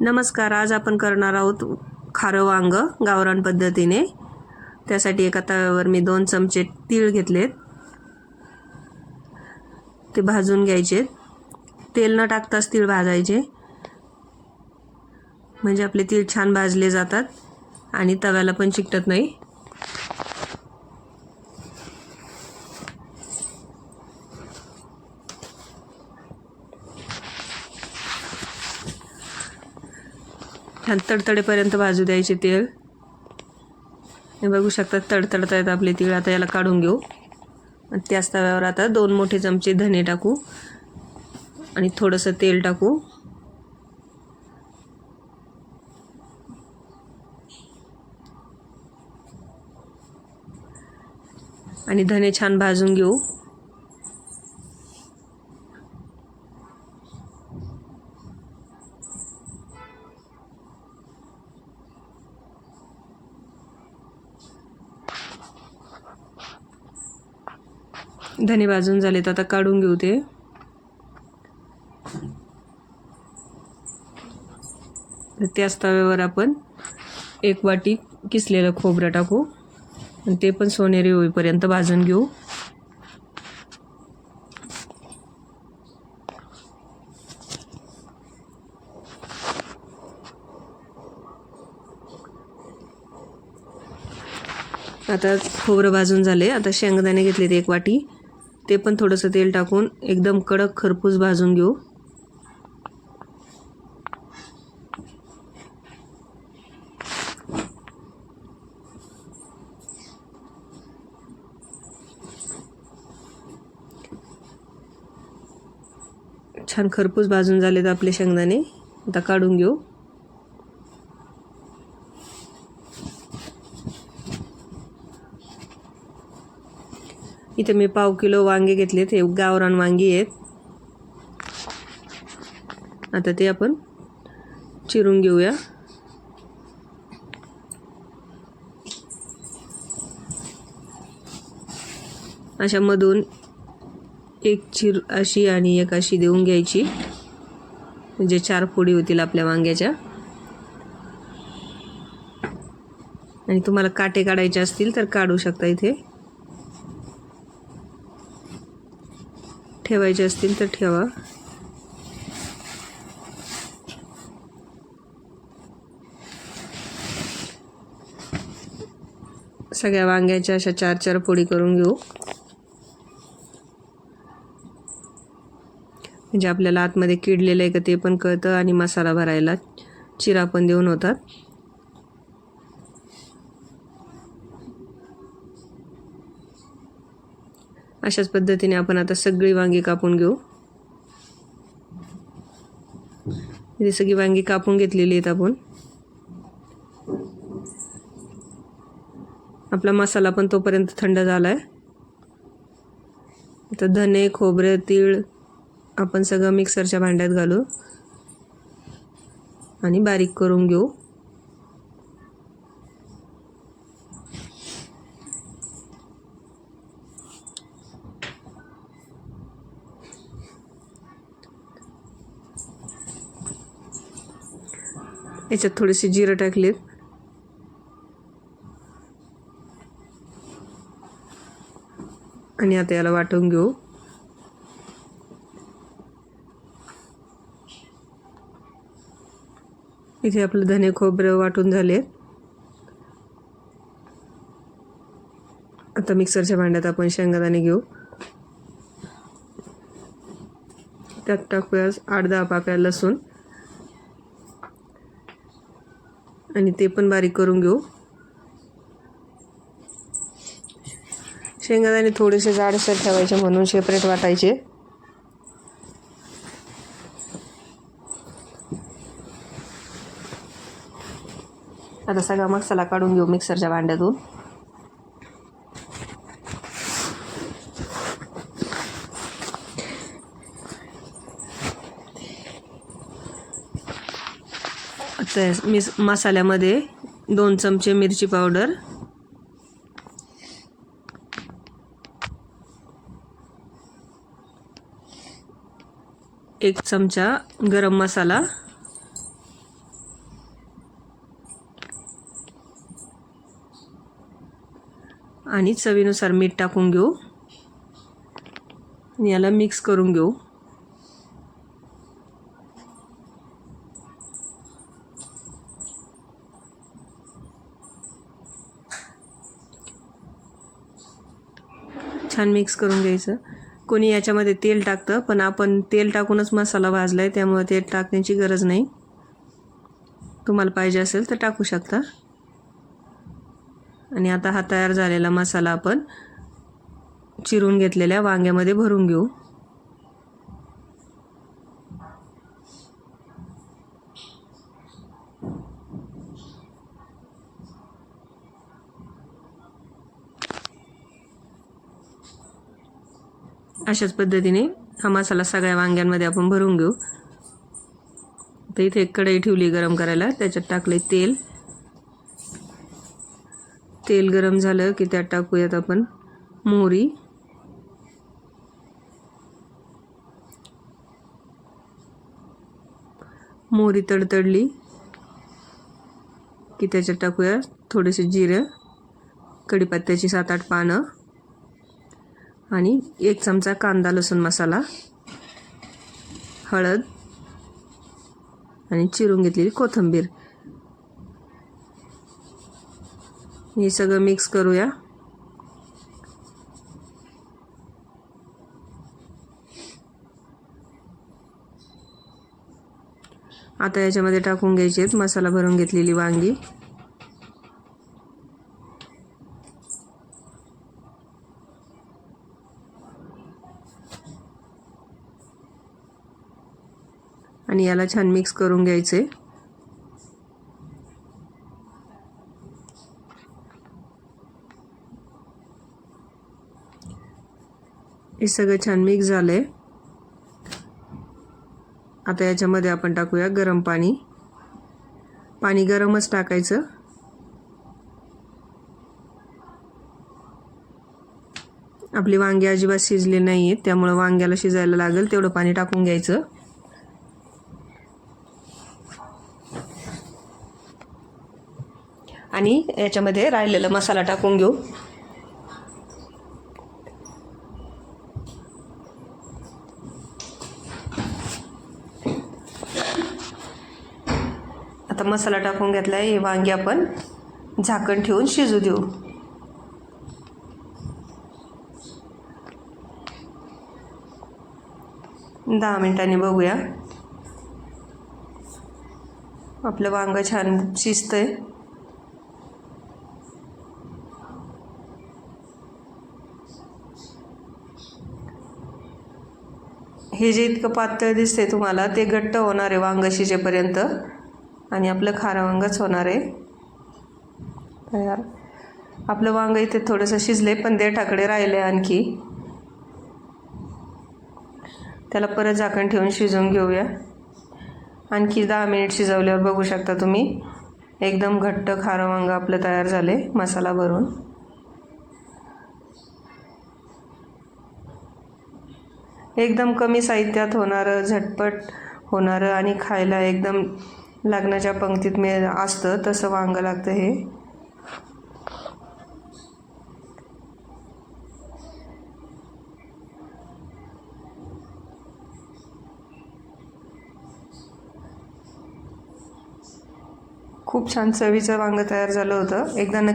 नमस्कार आज आपण करणार आहोत खारं वांग गावरान पद्धतीने. त्यासाठी एका तव्यावर मी दोन चमचे तीळ घेतलेत. ते भाजून घ्यायचे. तेल न टाकताच तीळ भाजायचे. म्हणजे आपले तीळ छान भाजले जातात आणि तव्याला पण चिकटत नाही. छान तडतडेपर्यंत भाजू द्यायचे तेल. हे बघू शकता तडतडत आहेत आपले तीळ. आता याला काढून घेऊ. आणि त्याच तव्यावर आता दोन मोठे चमचे धने टाकू. आणि थोडंसं तेल टाकू. आणि धने छान भाजून घेऊ. धने भाजून झालेत आता काढून घेऊ ते. त्याच तव्यावर आपण एक वाटी किसलेलं खोबरं टाकू. आणि ते पण सोनेरी होईपर्यंत भाजून घेऊ. आता खोबरं भाजून झाले. आता शेंगदाणे घेतलेत एक वाटी. ते पण थोडंसं तेल टाकून एकदम कडक खरपूस भाजून घेऊ. छान खरपूस भाजून झालेत आपले शेंगदाणे. आता काढून घेऊ. इथे मी पाव किलो वांगे घेतलेत हे गावरान वांगी आहेत. आता ते आपण चिरून घेऊया. अशा मधून एक चिर अशी आणि एक अशी देऊन घ्यायची. म्हणजे चार फोडी होतील आपल्या वांग्याच्या. आणि तुम्हाला काटे काढायचे असतील तर काढू शकता इथे. ठेवायचे असतील तर ठेवा. सगळ्या वांग्याच्या अशा चार चार पोळी करून घेऊ. म्हणजे आपल्याला आतमध्ये किडलेलं आहे का ते पण कळतं आणि मसाला भरायला चिरा पण देऊन होतात. अशाच पद्धतीने आपण आता सगळी वांगी कापून घेऊ. इथे सगळी वांगी कापून घेतलेली आहेत आपण. आपला मसाला पण तोपर्यंत थंड झाला आहे आता धने खोबरे तीळ आपण सगळं मिक्सरच्या भांड्यात घालू आणि बारीक करून घेऊ. याच्यात थोडेसे जिरं टाकलेत. आणि आता याला वाटून घेऊ. इथे आपलं धने खोबरं वाटून झाले. आता मिक्सरच्या भांड्यात आपण शेंगादाणे घेऊ. त्यात टाकूया आठ दहा पाकळ्या लसूण. आणि ते पण बारीक करून घेऊ. शेंगदाणे थोडेसे जाडसर ठेवायचे म्हणून सेपरेट वाटायचे. आता सगळा मसाला काढून घेऊ मिक्सरच्या भांड्यातून. तर मिस मसाल्यामध्ये दोन चमचे मिरची पावडर. एक चमचा गरम मसाला. आणि चवीनुसार मीठ टाकून घेऊ. याला मिक्स करून घेऊ. छान मिक्स करून घ्यायचं. कोणी याच्यामध्ये तेल टाकतं पण आपण तेल टाकूनच मसाला भाजला आहे त्यामुळे तेल टाकण्याची गरज नाही. तुम्हाला पाहिजे असेल तर टाकू शकता. आणि आता हा तयार झालेला मसाला आपण चिरून घेतलेल्या वांग्यामध्ये भरून घेऊ. अशाच पद्धतीने हा मसाला सगळ्या वांग्यांमध्ये आपण भरून घेऊ. तर इथे एक कढई ठेवली गरम करायला. त्याच्यात टाकले तेल. तेल गरम झालं की त्यात टाकूयात आपण मोहरी. मोहरी तडतडली की त्याच्यात टाकूया थोडेसे जिरं कढीपत्त्याची सात आठ पानं. आणि एक चमचा कांदा लसूण मसाला हळद आणि चिरून घेतलेली कोथिंबीर. हे सगळं मिक्स करूया. आता याच्यामध्ये टाकून घ्यायची आहेत मसाला भरून घेतलेली वांगी. आणि याला छान मिक्स करून घ्यायचे. हे सगळं छान मिक्स झालंय. आता याच्यामध्ये आपण टाकूया गरम पाणी. पाणी गरमच टाकायचं. आपली वांगी अजिबात शिजली नाही आहेत त्यामुळं वांग्याला शिजायला लागेल तेवढं पाणी टाकून घ्यायचं. आणि याच्यामध्ये राहिलेला मसाला टाकून घेऊ. आता मसाला टाकून घेतला आहे हे वांगी आपण झाकण ठेवून शिजू देऊ. दहा मिनिटांनी बघूया. आपलं वांग छान शिजतंय. हे जे इतकं पातळ दिसते तुम्हाला ते घट्ट होणार आहे वांग शिजेपर्यंत. आणि आपलं खारं वांगच होणार आहे. तयार आपलं वांग इथे थोडंसं शिजले पण देठाकडे राहिले आणखी. त्याला परत झाकण ठेवून शिजवून घेऊया. आणखी दहा मिनिट शिजवल्यावर बघू शकता तुम्ही. एकदम घट्ट खारं वांग आपलं तयार झाले मसाला भरून. एकदम कमी साहित्यात होणारं झटपट होणारं आणि खायला एकदम लग्नाच्या पंक्तीत मी असतं तसं वांगं लागतं हे. खूप छान चवीचं वांगं तयार झालं होतं. एकदा नक्की